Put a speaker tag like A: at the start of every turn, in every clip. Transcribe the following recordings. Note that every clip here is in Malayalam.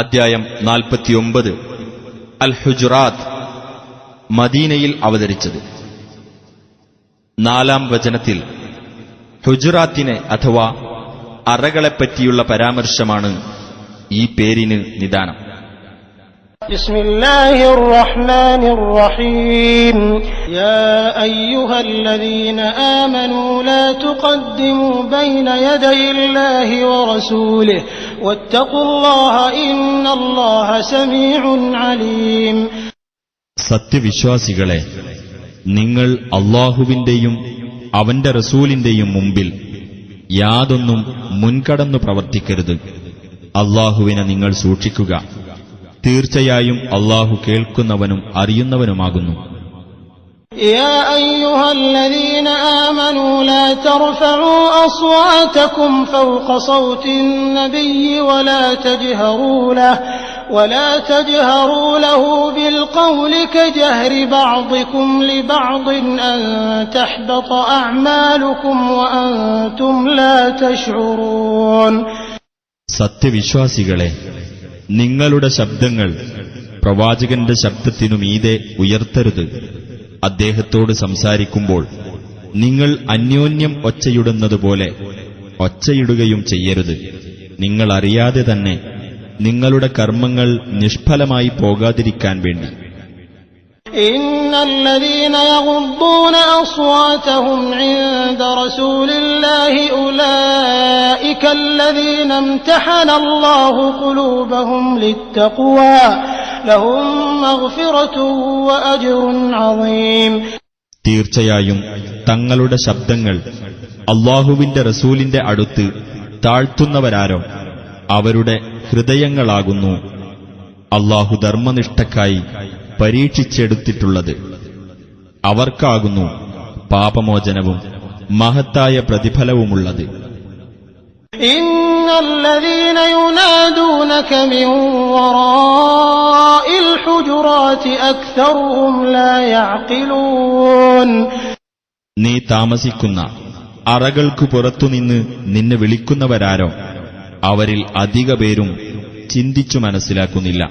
A: അധ്യായം നാൽപ്പത്തിയൊമ്പത് അൽ ഹുജുറാത്ത് മദീനയിൽ അവതരിച്ചത് നാലാം വചനത്തിൽ ഹുജുറാത്തിനെ അഥവാ അറകളെപ്പറ്റിയുള്ള പരാമർശമാണ് ഈ പേരിന് നിദാനം സത്യവിശ്വാസികളെ നിങ്ങൾ അള്ളാഹുവിന്റെയും അവന്റെ റസൂലിന്റെയും മുമ്പിൽ യാതൊന്നും മുൻകടന്നു പ്രവർത്തിക്കരുത് അള്ളാഹുവിനെ നിങ്ങൾ സൂക്ഷിക്കുക തീർച്ചയായും അള്ളാഹു കേൾക്കുന്നവനും അറിയുന്നവനുമാകുന്നു യാ لا ترفعوا أصواتكم فوق صوت النبي ولا تجهروا له ولا تجهروا له بالقول كجهر بعضكم لبعض أن تحبط أعمالكم وأنتم لا تشعرون സത്യവിശ്വാസികളെ നിങ്ങളുടെ شبدنغل പ്രവാചകന്റെ ശബ്ദത്തിനു മീതെ ഉയർത്തരുത് അദ്ദേഹത്തോട് സംസാരിക്കുമ്പോൾ നിങ്ങൾ അന്യോന്യം ഒച്ചയിടുന്നതുപോലെ ഒച്ചയിടുകയും ചെയ്യരുത് നിങ്ങളറിയാതെ തന്നെ നിങ്ങളുടെ കർമ്മങ്ങൾ നിഷ്ഫലമായി പോകാതിരിക്കാൻ വേണ്ടി ലഹും ും തീർച്ചയായും തങ്ങളുടെ ശബ്ദങ്ങൾ അള്ളാഹുവിന്റെ റസൂലിന്റെ അടുത്ത് താഴ്ത്തുന്നവരാരോ അവരുടെ ഹൃദയങ്ങളാകുന്നു അള്ളാഹു ധർമ്മനിഷ്ഠക്കായി പരീക്ഷിച്ചെടുത്തിട്ടുള്ളത് അവർക്കാകുന്നു പാപമോചനവും മഹത്തായ പ്രതിഫലവുമുള്ളത് ഇന്നല്ലദീന യുനാദൂനക മിൻ വറാഇ നീ താമസിക്കുന്ന അറകൾക്കു പുറത്തുനിന്ന് നിന്നെ വിളിക്കുന്നവരാരോ അവരിൽ അധിക പേരും ചിന്തിച്ചു മനസ്സിലാക്കുന്നില്ല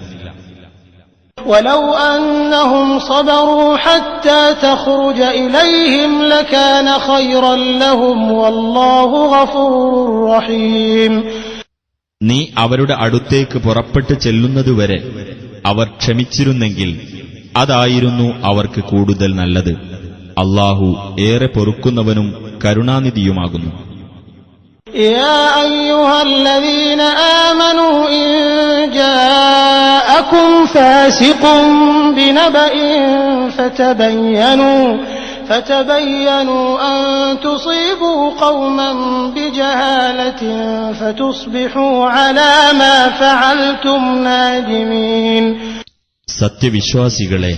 A: നീ അവരുടെ അടുത്തേക്ക് പുറപ്പെട്ടു ചെല്ലുന്നതുവരെ അവർ ക്ഷമിച്ചിരുന്നെങ്കിൽ അതായിരുന്നു അവർക്ക് കൂടുതൽ നല്ലത് അള്ളാഹു ഏറെ പൊറുക്കുന്നവനും കരുണാനിധിയുമാകുന്നു يا أيها الذين فتبينوا أن تصيبوا قوما بجهالة فتصبحوا على ما فعلتم نادمين സത്യവിശ്വാസികളെ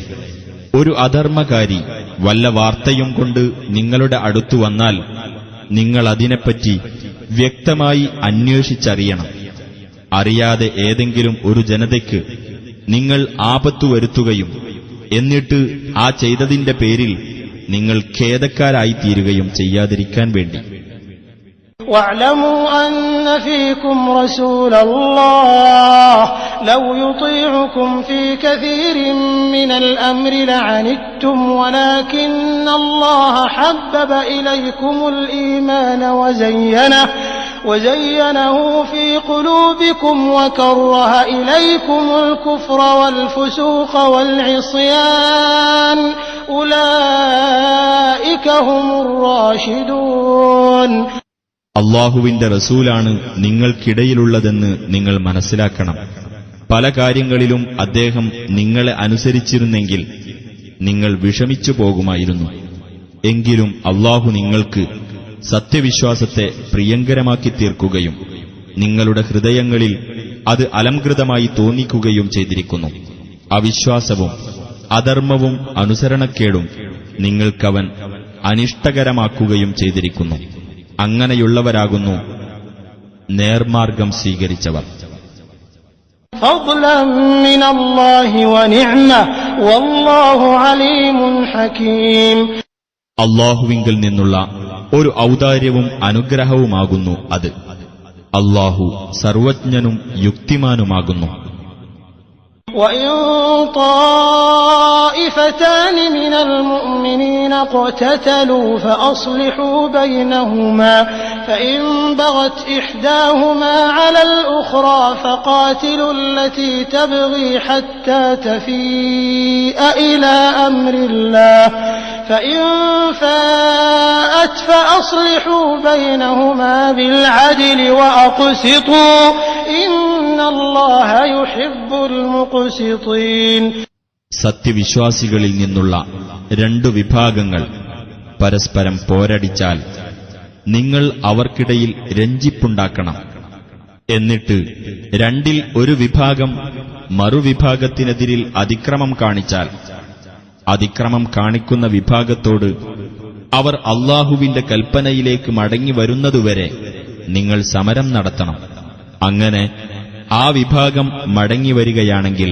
A: ഒരു അധർമ്മകാരി വല്ല വാർത്തയും കൊണ്ട് നിങ്ങളുടെ അടുത്തു വന്നാൽ നിങ്ങൾ അതിനെപ്പറ്റി വ്യക്തമായി അന്വേഷിച്ചറിയണം അറിയാതെ ഏതെങ്കിലും ഒരു ജനതയ്ക്ക് നിങ്ങൾ ആപത്തു വരുത്തുകയും എന്നിട്ട് ആ ചെയ്തതിന്റെ പേരിൽ നിങ്ങൾ ഖേദക്കാരായിത്തീരുകയും ചെയ്യാതിരിക്കാൻ വേണ്ടി واعلموا أن فيكم رسول الله لو يطيعكم في كثير من الأمر لعنتم ولكن الله حبب إليكم الإيمان وزينه وزينه في قلوبكم وكره إليكم الكفر والفسوق والعصيان അള്ളാഹുവിന്റെ റസൂലാണ് നിങ്ങൾക്കിടയിലുള്ളതെന്ന് നിങ്ങൾ മനസ്സിലാക്കണം പല കാര്യങ്ങളിലും അദ്ദേഹം നിങ്ങളെ അനുസരിച്ചിരുന്നെങ്കിൽ നിങ്ങൾ വിഷമിച്ചു പോകുമായിരുന്നു എങ്കിലും അള്ളാഹു നിങ്ങൾക്ക് സത്യവിശ്വാസത്തെ പ്രിയങ്കരമാക്കി തീർക്കുകയും നിങ്ങളുടെ ഹൃദയങ്ങളിൽ അത് അലംകൃതമായി തോന്നിക്കുകയും ചെയ്തിരിക്കുന്നു അവിശ്വാസവും അധർമ്മവും അനുസരണക്കേടും നിങ്ങൾക്കവൻ അനിഷ്ടകരമാക്കുകയും ചെയ്തിരിക്കുന്നു അങ്ങനെയുള്ളവരാകുന്നു നേർമാർഗം സ്വീകരിച്ചവർ അള്ളാഹുവിങ്കിൽ നിന്നുള്ള ഒരു ഔദാര്യവും അനുഗ്രഹവുമാകുന്നു അത് അള്ളാഹു സർവജ്ഞനും യുക്തിമാനുമാകുന്നു وإن طائفتان من المؤمنين اقتتلوا فأصلحوا بينهما فإن بغت إحداهما على الأخرى فقاتلوا التي تبغي حتى تفيء إلى أمر الله فإن فاءت فأصلحوا بينهما بالعدل وأقسطوا സത്യവിശ്വാസികളിൽ നിന്നുള്ള രണ്ടു വിഭാഗങ്ങൾ പരസ്പരം പോരടിച്ചാൽ നിങ്ങൾ അവർക്കിടയിൽ രഞ്ജിപ്പുണ്ടാക്കണം എന്നിട്ട് രണ്ടിൽ ഒരു വിഭാഗം മറുവിഭാഗത്തിനെതിരിൽ അതിക്രമം കാണിച്ചാൽ അതിക്രമം കാണിക്കുന്ന വിഭാഗത്തോട് അവർ അള്ളാഹുവിന്റെ കൽപ്പനയിലേക്ക് മടങ്ങി വരുന്നതുവരെ നിങ്ങൾ സമരം നടത്തണം അങ്ങനെ ആ വിഭാഗം മടങ്ങിവരികയാണെങ്കിൽ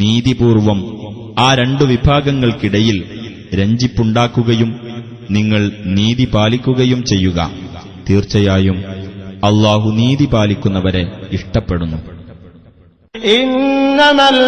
A: നീതിപൂർവം ആ രണ്ടു വിഭാഗങ്ങൾക്കിടയിൽ രഞ്ജിപ്പുണ്ടാക്കുകയും നിങ്ങൾ നീതി പാലിക്കുകയും ചെയ്യുക തീർച്ചയായും അള്ളാഹു നീതി പാലിക്കുന്നവരെ ഇഷ്ടപ്പെടുന്നു ഇന്നമൽ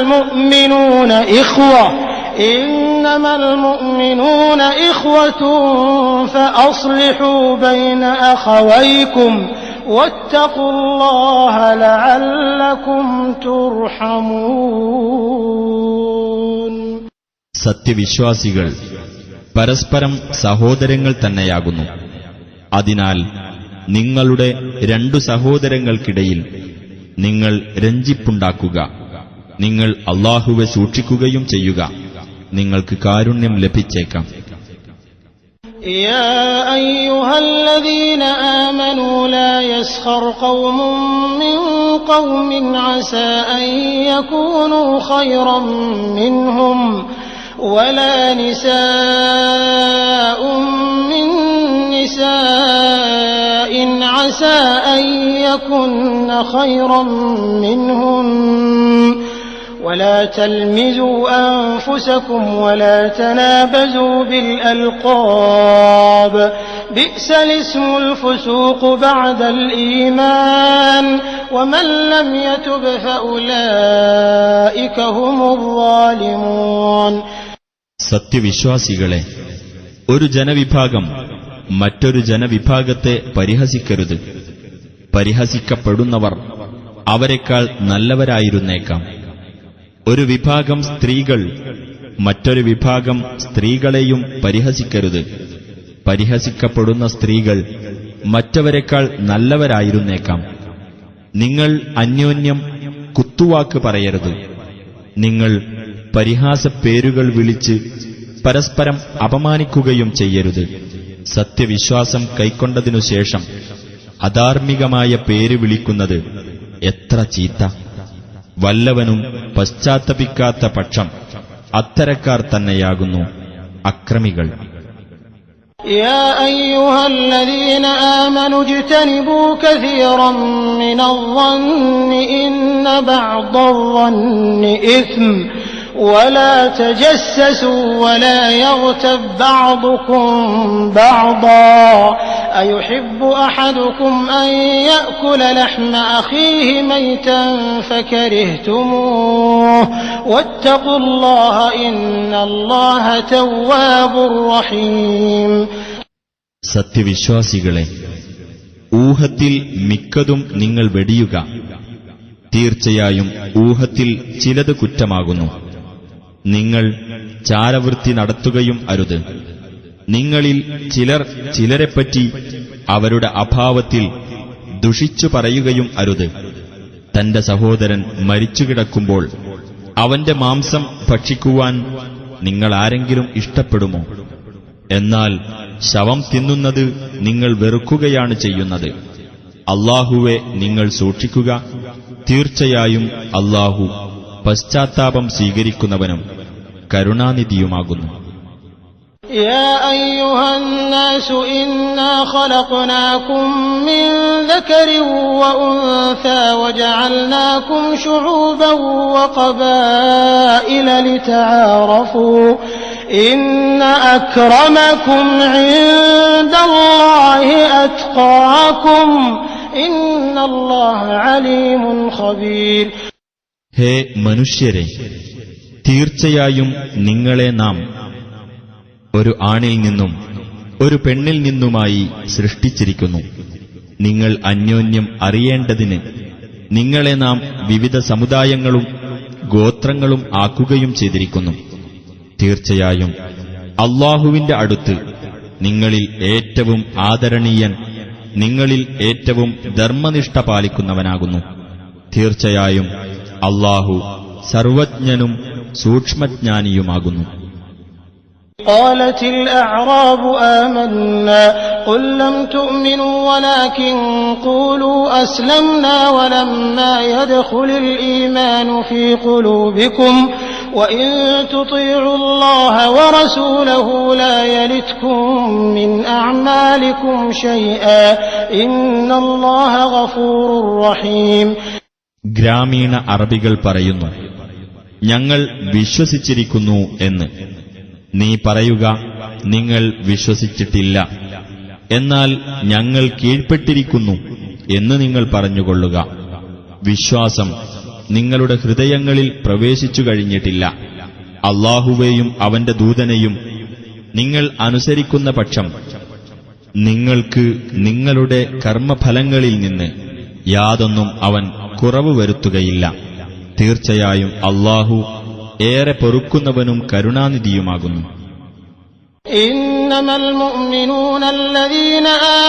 A: സത്യവിശ്വാസികൾ പരസ്പരം സഹോദരങ്ങൾ തന്നെയാകുന്നു അതിനാൽ നിങ്ങളുടെ രണ്ടു സഹോദരങ്ങൾക്കിടയിൽ നിങ്ങൾ രഞ്ജിപ്പുണ്ടാക്കുക നിങ്ങൾ അള്ളാഹുവെ സൂക്ഷിക്കുകയും ചെയ്യുക നിങ്ങൾക്ക് കാരുണ്യം ലഭിച്ചേക്കാം يا أيها الذين آمنوا لا يسخر قوم من قوم عسى أن يكونوا خيرا منهم ولا نساء من نساء عسى أن يكن خيرا منهم ولا تلمزوا أنفسكم ولا تنابزوا بالألقاب بئس الاسم الفسوق بعد الإيمان ومن لم يتب فأولئك هم الظالمون സത്യവിശ്വാസികളെ ഒരു ജനവിഭാഗം മറ്റൊരു ജനവിഭാഗത്തെ പരിഹസിക്കരുത് പരിഹസിക്കപ്പെടുന്നവർ അവരെക്കാൾ നല്ലവരായിരുന്നേക്കാം ഒരു വിഭാഗം സ്ത്രീകൾ മറ്റൊരു വിഭാഗം സ്ത്രീകളെയും പരിഹസിക്കരുത് പരിഹസിക്കപ്പെടുന്ന സ്ത്രീകൾ മറ്റവരെക്കാൾ നല്ലവരായിരുന്നേക്കാം നിങ്ങൾ അന്യോന്യം കുത്തുവാക്ക് പറയരുത് നിങ്ങൾ പരിഹാസ പേരുകൾ വിളിച്ച് പരസ്പരം അപമാനിക്കുകയും ചെയ്യരുത് സത്യവിശ്വാസം കൈക്കൊണ്ടതിനുശേഷം അധാർമികമായ പേര് വിളിക്കുന്നത് എത്ര ചീത്ത വല്ലവനും പശ്ചാത്തപിക്കാത്ത പക്ഷം അത്തരക്കാർ തന്നെയാകുന്നു അക്രമികൾ ൂക്കിയറം ഇന്നബോ ولا تجسسوا ولا يغتب بعضكم بعضا أيحب أحدكم أن يأكل لحم أخيه ميتا فكرهتموه واتقوا الله إن الله تواب رحيم സത്യവിശ്വാസികളെ ഊഹത്തിൽ മിക്കതും നിങ്ങൾ വെടിയുക തീർച്ചയായും ഊഹത്തിൽ ചിലത് കുറ്റമാകുന്നു നിങ്ങൾ ചാരവൃത്തി നടത്തുകയും അരുത് നിങ്ങളിൽ ചിലർ ചിലരെപ്പറ്റി അവരുടെ അഭാവത്തിൽ ദുഷിച്ചു പറയുകയും അരുത് തന്റെ സഹോദരൻ മരിച്ചുകിടക്കുമ്പോൾ അവന്റെ മാംസം ഭക്ഷിക്കുവാൻ നിങ്ങൾ ആരെങ്കിലും ഇഷ്ടപ്പെടുമോ എന്നാൽ ശവം തിന്നുന്നത് നിങ്ങൾ വെറുക്കുകയാണ് ചെയ്യുന്നത് അള്ളാഹുവെ നിങ്ങൾ സൂക്ഷിക്കുക തീർച്ചയായും അള്ളാഹു പശ്ചാത്താപം സ്വീകരിക്കുന്നവനും കരുണാനിധിയുമാകുന്നു يا أيها الناس إنا خلقناكم من ذكر وأنثى وجعلناكم شعوبا وقبائل لتعارفوا إن أكرمكم عند الله أتقاكم إن الله عليم خبير ഹേ മനുഷ്യരെ തീർച്ചയായും നിങ്ങളെ നാം ഒരു ആണിൽ നിന്നും ഒരു പെണ്ണിൽ നിന്നുമായി സൃഷ്ടിച്ചിരിക്കുന്നു നിങ്ങൾ അന്യോന്യം അറിയേണ്ടതിന് നിങ്ങളെ നാം വിവിധ സമുദായങ്ങളും ഗോത്രങ്ങളും ആക്കുകയും ചെയ്തിരിക്കുന്നു തീർച്ചയായും അള്ളാഹുവിന്റെ അടുത്ത് നിങ്ങളിൽ ഏറ്റവും ആദരണീയൻ നിങ്ങളിൽ ഏറ്റവും ധർമ്മനിഷ്ഠ പാലിക്കുന്നവനാകുന്നു തീർച്ചയായും അള്ളാഹു സർവജ്ഞനും സൂക്ഷ്മജ്ഞാനിയുമാകുന്നു قالت الأعراب آمنا قل لم تؤمنوا ولكن قولوا أسلمنا ولما يدخل الإيمان في قلوبكم وإن تطيعوا الله ورسوله لا يلتكم من أعمالكم شيئا إن الله غفور رحيم ഗ്രാമീണ അറബികൾ പറയുന്നു ഞങ്ങൾ വിശ്വസിച്ചിരിക്കുന്നു എന്ന് നീ പറയുക നിങ്ങൾ വിശ്വസിച്ചിട്ടില്ല എന്നാൽ ഞങ്ങൾ കീഴ്പ്പെട്ടിരിക്കുന്നു എന്ന് നിങ്ങൾ പറഞ്ഞുകൊള്ളുക വിശ്വാസം നിങ്ങളുടെ ഹൃദയങ്ങളിൽ പ്രവേശിച്ചു കഴിഞ്ഞിട്ടില്ല അള്ളാഹുവേയും അവന്റെ ദൂതനെയും നിങ്ങൾ അനുസരിക്കുന്ന പക്ഷം നിങ്ങൾക്ക് നിങ്ങളുടെ കർമ്മഫലങ്ങളിൽ നിന്ന് യാതൊന്നും അവൻ കുറവ് വരുത്തുകയില്ല തീർച്ചയായും അള്ളാഹു ഏറെ പൊറുക്കുന്നവനും കരുണാനിധിയുമാകുന്നു ൂനല്ലൂലിഹിറൂലിഹിം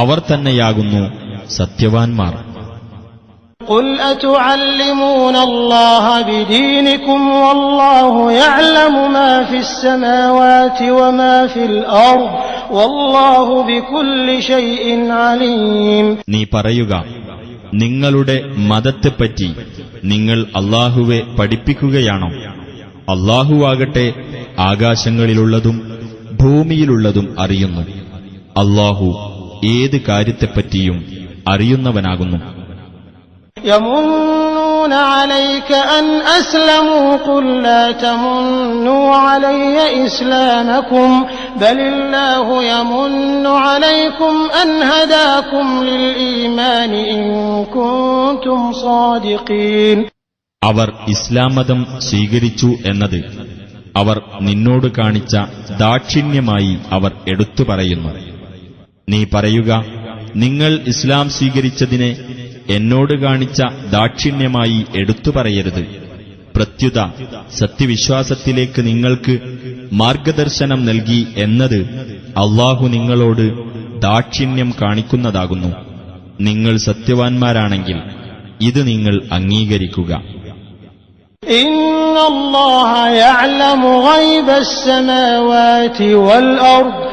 A: അവർ തന്നെയാകുന്നു സത്യവാൻമാർ നീ പറയുക നിങ്ങളുടെ മതത്തെപ്പറ്റി നിങ്ങൾ അള്ളാഹുവെ പഠിപ്പിക്കുകയാണോ അള്ളാഹുവാകട്ടെ ആകാശങ്ങളിലുള്ളതും ഭൂമിയിലുള്ളതും അറിയുന്നു അള്ളാഹു ഏത് കാര്യത്തെപ്പറ്റിയും അറിയുന്നവനാകുന്നു عليك أن أسلموا قل لا تمنوا علي إسلامكم بل الله يمن عليكم أن هداكم للإيمان إن كنتم صادقين അവർ ഇസ്ലാമതം സ്വീകരിച്ചു എന്നത് അവർ നിന്നോട് കാണിച്ച ദാക്ഷിണ്യമായി അവർ എടുത്തു പറയുന്നു നീ പറയുക നിങ്ങൾ ഇസ്ലാം സ്വീകരിച്ചതിനെ എന്നോട് കാണിച്ച ദാക്ഷിണ്യമായി എടുത്തു പറയരുത് പ്രത്യുത സത്യവിശ്വാസത്തിലേക്ക് നിങ്ങൾക്ക് മാർഗദർശനം നൽകി എന്നത് അള്ളാഹു നിങ്ങളോട് ദാക്ഷിണ്യം കാണിക്കുന്നതാകുന്നു നിങ്ങൾ സത്യവാൻമാരാണെങ്കിൽ ഇത് നിങ്ങൾ അംഗീകരിക്കുക ഇന്നല്ലാഹ യഅലമു ഗൈബസ് സമാവാതി വൽ അർദ്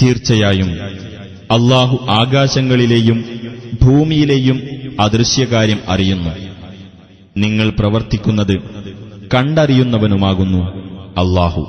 A: തീർച്ചയായും അള്ളാഹു ആകാശങ്ങളിലെയും ഭൂമിയിലെയും അദൃശ്യകാര്യം അറിയുന്നു നിങ്ങൾ പ്രവർത്തിക്കുന്നത് കണ്ടറിയുന്നവനുമാകുന്നു അള്ളാഹു